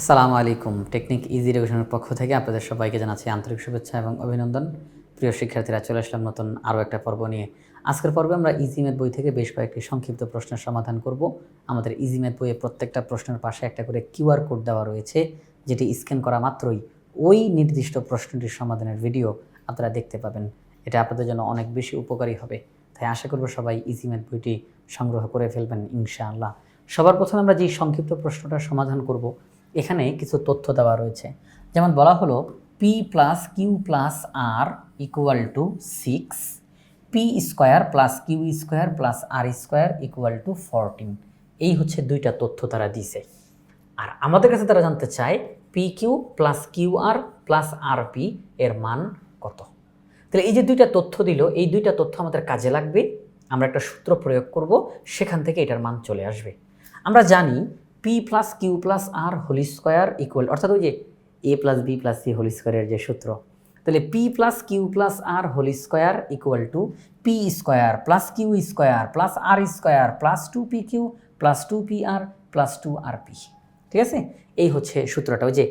আসসালামু আলাইকুম। Technique easy রেভিশনের পক্ষ থেকে আপনাদের সবাইকে জানাচ্ছি আন্তরিক শুভেচ্ছা এবং অভিনন্দন। প্রিয় শিক্ষার্থীরা, চলে আসলাম নতুন আরও একটা পর্ব নিয়ে। আজকের পর্বে আমরা ইজি ম্যাথ বই থেকে বেশ কয়েকটি সংক্ষিপ্ত প্রশ্নের সমাধান করব। আমাদের ইজি ম্যাথ বইয়ে প্রত্যেকটা প্রশ্নের পাশে একটা করে কিউআর কোড দেওয়া রয়েছে, যেটি স্ক্যান করা মাত্রই ওই নির্দিষ্ট প্রশ্নটির সমাধানের ভিডিও আপনারা দেখতে পাবেন। এটা আপনাদের জন্য অনেক বেশি উপকারী হবে। তাই আশা করব সবাই ইজি ম্যাথ বইটি সংগ্রহ করে ফেলবেন ইনশাআল্লাহ। সবার প্রথমে আমরা যে সংক্ষিপ্ত প্রশ্নটার সমাধান করব এখানে কিছু তথ্য দেওয়া রয়েছে। যেমন বলা হলো P plus Q plus R equal to six P square plus Q square plus R square equal to fourteen এই হচ্ছে দুইটা তথ্য তারা দিছে আর আমাদের কাছে তারা জানতে চায় P Q plus Q R plus R P এর মান কত? তাহলে এই যে দুইটা তথ্য দিল, এই দুইটা তথ্য আমাদের কাজে লাগবে। আমরা একটা সূত্র প্রয়োগ করব, সেখান থেকে এটার মান চলে আসবে। আমরা জানি P plus Q plus R whole square equal অর্থাৎ ওই যে A plus B plus C whole স্কোয়ারের যে সূত্র, তাহলে P plus Q plus R whole square equal to P square plus Q square plus R square plus two P Q plus two P R plus two R P ঠিক আছে? এই হচ্ছে সূত্রটা, ওই যে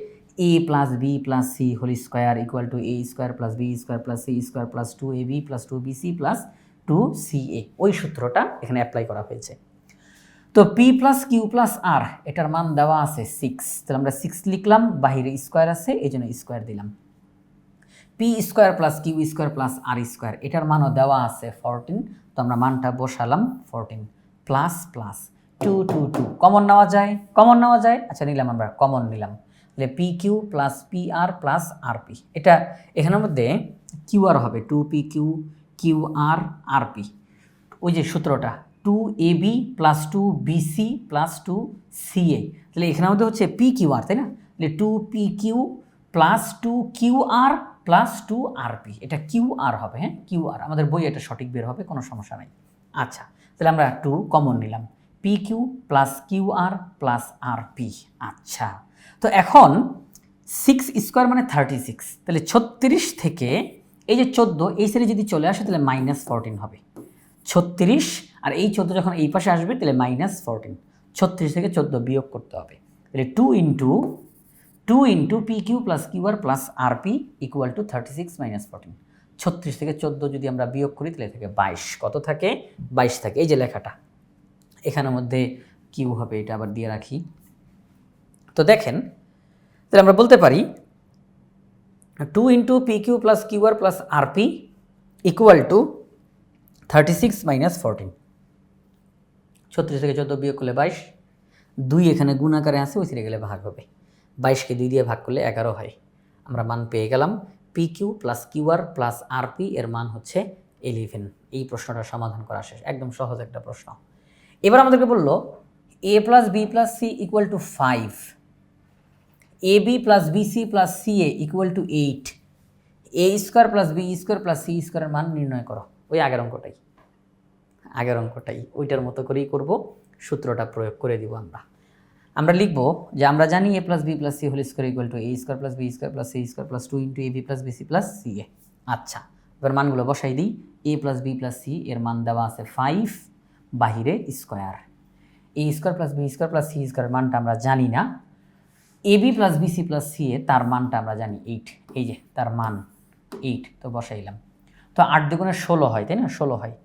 A plus B plus C whole square equal to A square plus B square plus C square plus two A B plus two B C plus two C A ওই সূত্রটা এখানে অ্যাপ্লাই করা হয়েছে। তো P plus Q plus R এটার মান দেওয়া আছে সিক্স তাহলে আমরা সিক্স লিখলাম, বাহিরে স্কোয়ার আছে, এই জন্য স্কোয়ার দিলাম। P square plus Q square plus R square এটার মানও দেওয়া আছে ফোরটিন তো আমরা মানটা বসালাম fourteen plus plus two two two common নেওয়া যায়? কমন নেওয়া যায়? আচ্ছা নিলাম আমরা কমন নিলাম। তাহলে P Q plus P R plus R P এটা এখানের মধ্যে কিউ আর হবে two P Q Q R R P ওই যে সূত্রটা two A B plus two B C plus two C A তাহলে এখানের মধ্যে হচ্ছে পি কিউ আর তাই না? তাহলে two P Q plus two Q R plus two R P এটা কিউ আর হবে হ্যাঁ? কিউ আর আমাদের বই এটা সঠিক বের হবে, কোনো সমস্যা নাই। আচ্ছা তাহলে আমরা টু কমন নিলাম। P Q plus Q R plus R P আচ্ছা তো এখন সিক্স স্কোয়ার মানে থার্টি সিক্স তাহলে ছত্রিশ থেকে, এই যে চোদ্দ, এই সাইডে যদি চলে আসে, তাহলে মাইনাস ফোরটিন হবে। ছত্রিশ আর এই চোদ্দ যখন এই পাশে আসবে, তাহলে মাইনাস ফোরটিন ছত্রিশ থেকে চোদ্দ বিয়োগ করতে হবে। তাহলে two into two into P Q plus Q R plus R P equal to thirty six minus fourteen ছত্রিশ থেকে চোদ্দ যদি আমরা বিয়োগ করি, তাহলে থাকে বাইশ। কত থাকে? বাইশ থাকে। এই যে লেখাটা। এখানের মধ্যে কিউ হবে, এটা আবার দিয়ে রাখি। তো দেখেন, তাহলে আমরা বলতে পারি two into P Q plus Q R plus R P equal to thirty six minus fourteen ছত্রিশ থেকে চোদ্দ বিয়োগ করলে বাইশ। দুই এখানে গুণ আকারে আছে ওই সিরে গেলে ভাগ হবে। বাইশকে দুই দিয়ে ভাগ করলে এগারো হয়। আমরা মান পেয়ে গেলাম P Q plus Q R plus R P এর মান হচ্ছে এলিভেন এই প্রশ্নটা সমাধান করা শেষ। একদম সহজ একটা প্রশ্ন। এবার আমাদেরকে বলল A plus B plus C equal to five A B plus B C plus C A equal to eight A square plus B square plus C স্কোয়ারের মান নির্ণয় করো। ওই আগের অঙ্কটাই। আগের অঙ্কটাই ওইটার মতো করেই করব, সূত্রটা প্রয়োগ করে দিব আমরা। আমরা লিখব যে আমরা জানি A plus B plus C whole square equal to A square plus B square plus C square plus two into A B plus B C plus C A আচ্ছা এবার মানগুলো বসাই দিই। A plus B plus C এর মান দেওয়া আছে five বাহিরে square A square plus B square plus C square মানটা আমরা জানি না। A B plus B C plus C A তার মানটা আমরা জানি এইট এই যে, তার মান এইট তো বসাইলাম। তো আট দুগুণে ষোলো হয়, তাই না? ষোলো হয়।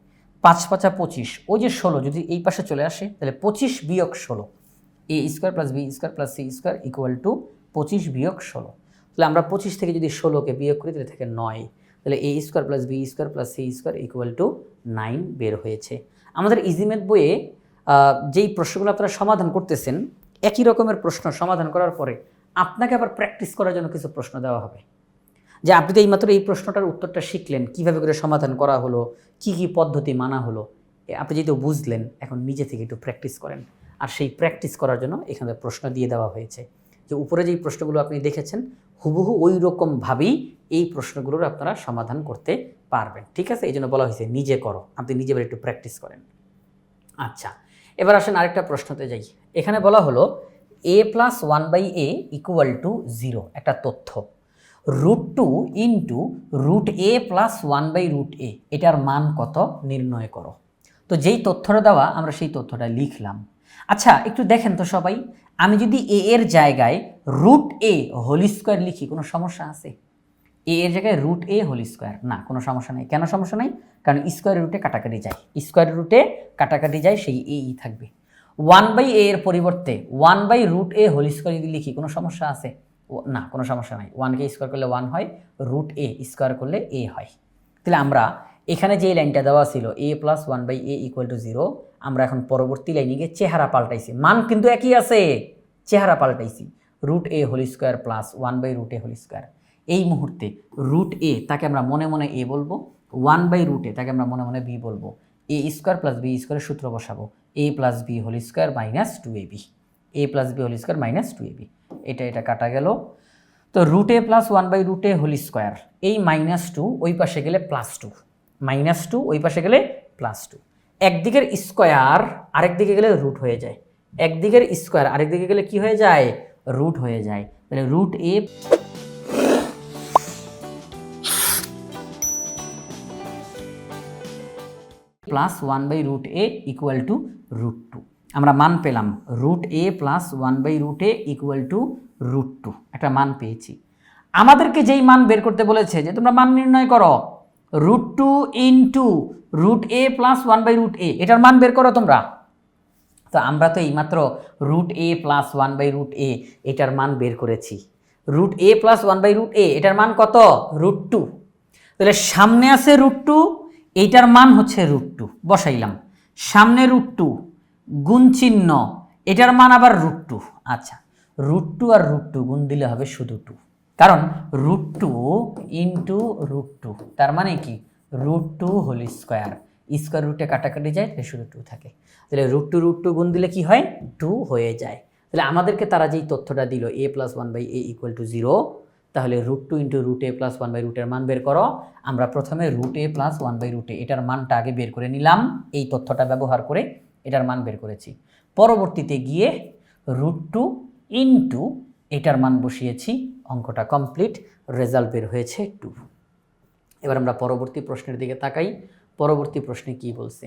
পাঁচ পাঁচা পঁচিশ, ওই যে ষোলো, যদি এই পাশে চলে আসে, তাহলে পঁচিশ বিয়োগ ষোলো। A square plus B square plus C square equal to পঁচিশ বিয়োগ ষোলো। তাহলে আমরা পঁচিশ থেকে যদি ষোলোকে বিয়োগ করি, তাহলে থাকে নয়। তাহলে A square plus B square plus C square equal to nine বের হয়েছে। আমাদের ইজিমেট বইয়ে যেই প্রশ্নগুলো আপনারা সমাধান করতেছেন, একই রকমের প্রশ্ন সমাধান করার পরে আপনাকে আবার প্র্যাকটিস করার জন্য কিছু প্রশ্ন দেওয়া হবে। যে আপনি তো এইমাত্র এই প্রশ্নটার উত্তরটা শিখলেন, কীভাবে করে সমাধান করা হলো, কি কি পদ্ধতি মানা হলো আপনি যেহেতু বুঝলেন, এখন নিজে থেকে একটু প্র্যাকটিস করেন। আর সেই প্র্যাকটিস করার জন্য এখানে প্রশ্ন দিয়ে দেওয়া হয়েছে যে উপরে যেই প্রশ্নগুলো আপনি দেখেছেন, হুবহু ওই রকমভাবেই এই প্রশ্নগুলোর আপনারা সমাধান করতে পারবেন। ঠিক আছে? এই জন্য বলা হয়েছে নিজে করো, আপনি নিজে একটু প্র্যাকটিস করেন। আচ্ছা এবার আসেন আরেকটা প্রশ্নতে যাই। এখানে বলা হলো A plus one by A equal to zero একটা তথ্য। Root two into root A plus one by root A এটার মান কত নির্ণয় করো। তো যেই তথ্যটা দেওয়া, আমরা সেই তথ্যটা লিখলাম। আচ্ছা একটু দেখেন তো সবাই, আমি যদি এ এর জায়গায় রুট এ হোল স্কোয়ার লিখি, কোনো সমস্যা আছে? এ এর জায়গায় রুট এ হোল স্কোয়ার না, কোনো সমস্যা নেই। কেন সমস্যা নেই? কারণ স্কোয়ার রুটে কাটাকাটি যায়। স্কোয়ার রুটে কাটাকাটি যায়, সেই এ ই থাকবে। ওয়ান বাই এ এর পরিবর্তে one by root A whole square যদি লিখি, কোনো সমস্যা আছে? না, কোনো সমস্যা নাই। ওয়ানকে স্কোয়ার করলে ওয়ান হয় রুট এ স্কোয়ার করলে এ হয়। তাহলে আমরা এখানে যে লাইনটা দেওয়া ছিল A plus one by A equal to zero আমরা এখন পরবর্তী লাইনে গিয়ে চেহারা পাল্টাইছি। মান কিন্তু একই আছে, চেহারা পাল্টাইছি। Root A whole square plus one by root A whole square এই মুহূর্তে রুট এ তাকে আমরা মনে মনে এ বলব ওয়ান বাই রুট এ তাকে আমরা মনে মনে বি বলব। এ স্কোয়ার প্লাস বি স্কোয়ারের সূত্র বসাবো A plus B whole square minus two A B A plus B whole square minus two A B এটা এটা কাটা গেল। তো root A plus one by root A whole square এই মাইনাস টু ওই পাশে গেলে প্লাস টু মাইনাস টু ওই পাশে গেলে প্লাস টু একদিকের স্কোয়ার আরেক দিকে গেলে রুট হয়ে যায়। একদিকের স্কোয়ার আরেক দিকে গেলে কি হয়ে যায়? রুট হয়ে যায়। তাহলে root A plus one by root A equal to root two আমরা মান পেলাম root A plus one by root A equal to root two একটা মান পেয়েছি। আমাদেরকে যেই মান বের করতে বলেছে যে তোমরা মান নির্ণয় করো root two into root A plus one by root A এটার মান বের করো তোমরা। তো আমরা তো এইমাত্র root A plus one by root A এটার মান বের করেছি। Root A plus one by root A এটার মান কত? রুট টু তাহলে সামনে আছে রুট টু এইটার মান হচ্ছে রুট টু বসাইলাম। সামনে রুট টু গুণ চিহ্ন এটার মান আবার রুট টু আচ্ছা রুট টু আর রুট টু গুণ দিলে হবে শুধু টু কারণ root two into root two তার মানে কি? Root two whole square square রুটে কাটাকাটি যায়, তাহলে শুধু টু থাকে। তাহলে রুট টু রুট টু গুণ দিলে কি হয়? টু হয়ে যায়। তাহলে আমাদেরকে তারা যেই তথ্যটা দিল A plus one by A equal to zero তাহলে root two into root A plus one by রুটের মান বের করো। আমরা প্রথমে root A plus one by রুটে এটার মানটা আগে বের করে নিলাম। এই তথ্যটা ব্যবহার করে এটার মান বের করেছি। পরবর্তীতে গিয়ে রুট টু ইন্টু এটার মান বসিয়েছি, অঙ্কটা কমপ্লিট রেজাল্ট বের হয়েছে টু এবার আমরা পরবর্তী প্রশ্নের দিকে তাকাই। পরবর্তী প্রশ্নে কি বলছে?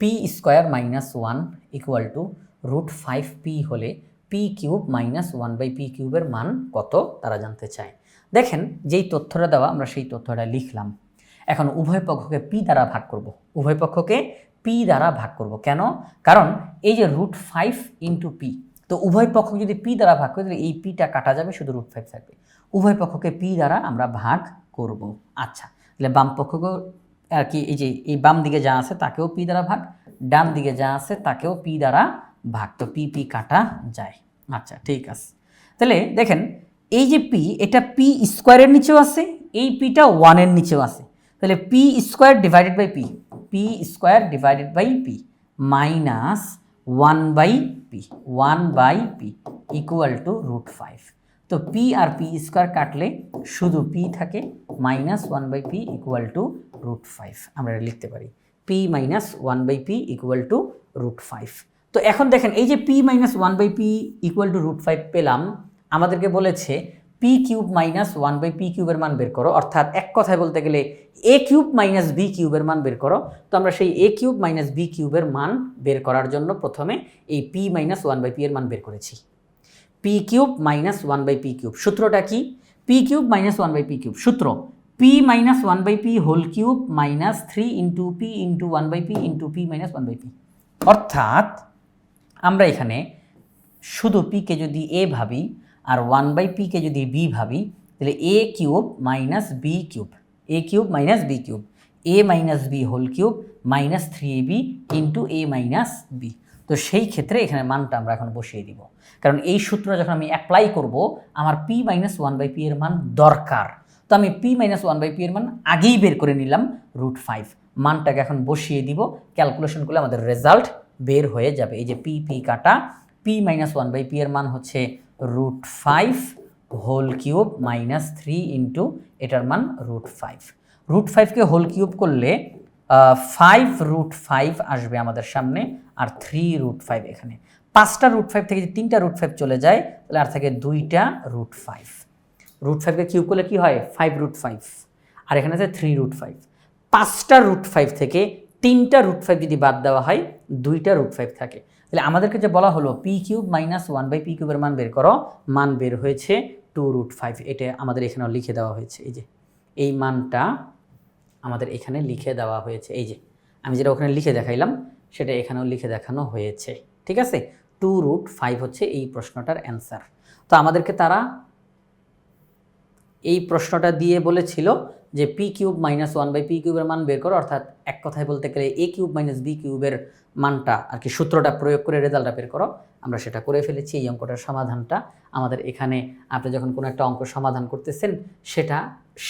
P square minus one equal to root five P হলে P cube minus one by P কিউবের মান কত তারা জানতে চায়। দেখেন, যেই তথ্যটা দেওয়া, আমরা সেই তথ্যটা লিখলাম। এখন উভয় পক্ষকে পি দ্বারা ভাগ করব। উভয় পক্ষকে পি দ্বারা ভাগ করব। কেন? কারণ এই যে রুট ফাইভ ইন্টু পি তো উভয় পক্ষ যদি পি দ্বারা ভাগ করি, তাহলে এই পিটা কাটা যাবে, শুধু রুট ফাইভ থাকবে। উভয় পক্ষকে পি দ্বারা আমরা ভাগ করব। আচ্ছা তাহলে বাম পক্ষকে আর কি, এই যে, এই বাম দিকে যা আছে, তাকেও পি দ্বারা ভাগ, ডান দিকে যা আছে, তাকেও পি দ্বারা ভাগ। তো পি পি কাটা যায়। আচ্ছা ঠিক আছে। তাহলে দেখেন, এই যে পি এটা পি স্কোয়ারের নিচেও আছে, এই পিটা ওয়ানের নিচেও আছে। তাহলে P square divided by P P square divided by P minus one by P one by P equal to root five তো পি আর পি স্কোয়ার কাটলে শুধু পি থাকে minus one by P equal to root five আমরা লিখতে পারি। P minus one by P equal to root five তো এখন দেখেন, এই যে P minus one by P equal to root five পেলাম, আমাদেরকে বলেছে P cube minus one by P কিউবের মান বের করো। অর্থাৎ এক কথায় বলতে গেলে এ কিউব মাইনাস বি কিউবের মান বের করো। তো আমরা সেই এ কিউব মাইনাস বি কিউবের মান বের করার জন্য প্রথমে এই P minus one by P এর মান বের করেছি। P cube minus one by P cube সূত্রটা কি? P cube minus one by P cube সূত্র। P minus one by P whole cube minus three into P into one by P into P minus one by P অর্থাৎ আমরা এখানে শুধু পিকে যদি এ ভাবি আর one by পিকে যদি বি ভাবি, তাহলে A cube minus B cube A cube minus B cube A minus B whole cube minus three A B into A minus B তো সেই ক্ষেত্রে এখানে মানটা আমরা এখন বসিয়ে দিব। কারণ এই সূত্র যখন আমি অ্যাপ্লাই করব, আমার P minus one by P এর মান দরকার। তো আমি P minus one by P এর মান আগেই বের করে নিলাম রুট ফাইভ মানটাকে এখন বসিয়ে দিব। ক্যালকুলেশন করলে আমাদের রেজাল্ট বের হয়ে যাবে। এই যে পি পি কাটা P minus one by P এর মান হচ্ছে root five whole cube minus three into এটার মান রুট ফাইভ রুট ফাইভকে হোল কিউব করলে ফাইভ রুট ফাইভ আসবে আমাদের সামনে আর থ্রি রুট ফাইভ এখানে। পাঁচটা রুট ফাইভ থেকে যদি তিনটা রুট ফাইভ চলে যায়, তাহলে আর থাকে দুইটা রুট ফাইভ রুট ফাইভকে কিউব করলে কি হয়? ফাইভ রুট ফাইভ আর এখানে আছে থ্রি রুট ফাইভ পাঁচটা রুট ফাইভ থেকে তিনটা রুট ফাইভ যদি বাদ দেওয়া হয়, দুইটা রুট ফাইভ থাকে। তাহলে আমাদেরকে যে বলা হলো P cube minus one by P কিউবের মান বের করো, মান বের হয়েছে টু রুট ফাইভ এটা আমাদের এখানেও লিখে দেওয়া হয়েছে, এই যে। এই মানটা আমাদের এখানে লিখে দেওয়া হয়েছে, এই যে। আমি যেটা ওখানে লিখে দেখাইলাম, সেটা এখানেও লিখে দেখানো হয়েছে, ঠিক আছে? টু রুট ফাইভ হচ্ছে এই প্রশ্নটার অ্যান্সার তো আমাদেরকে তারা এই প্রশ্নটা দিয়ে বলেছিল যে P cube minus one by P কিউবের মান বের করো, অর্থাৎ এক কথায় বলতে গেলে এ কিউব মাইনাস বি কিউবের মানটা আর কি সূত্রটা প্রয়োগ করে রেজাল্টটা বের করো, আমরা সেটা করে ফেলেছি, এই অঙ্কটার সমাধানটা। আমাদের এখানে আপনি যখন কোনো একটা অঙ্ক সমাধান করতেছেন, সেটা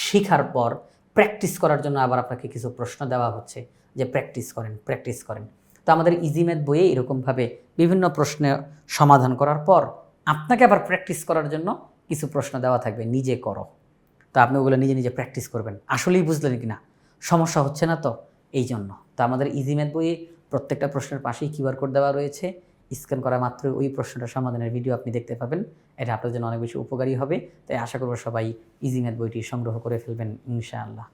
শেখার পর প্র্যাকটিস করার জন্য আবার আপনাকে কিছু প্রশ্ন দেওয়া হচ্ছে যে প্র্যাকটিস করেন প্র্যাকটিস করেন। তো আমাদের ইজি ম্যাথ বইয়ে এরকমভাবে বিভিন্ন প্রশ্নের সমাধান করার পর আপনাকে আবার প্র্যাকটিস করার জন্য কিছু প্রশ্ন দেওয়া থাকবে, নিজে করো। তো আপনি ওগুলো নিজে নিজে প্র্যাকটিস করবেন। আসলেই বুঝলেন কি না সমস্যা হচ্ছে না তো? এই জন্য তো আমাদের ইজি ম্যাথ বইয়ে প্রত্যেকটা প্রশ্নের পাশেই কিউআর কোড দেওয়া রয়েছে। স্ক্যান করা মাত্র ওই প্রশ্নটা সমাধানের ভিডিও আপনি দেখতে পাবেন। এটা আপনার জন্য অনেক বেশি উপকারী হবে। তাই আশা করব সবাই ইজি ম্যাথ বইটি সংগ্রহ করে ফেলবেন, ইনশাআল্লাহ।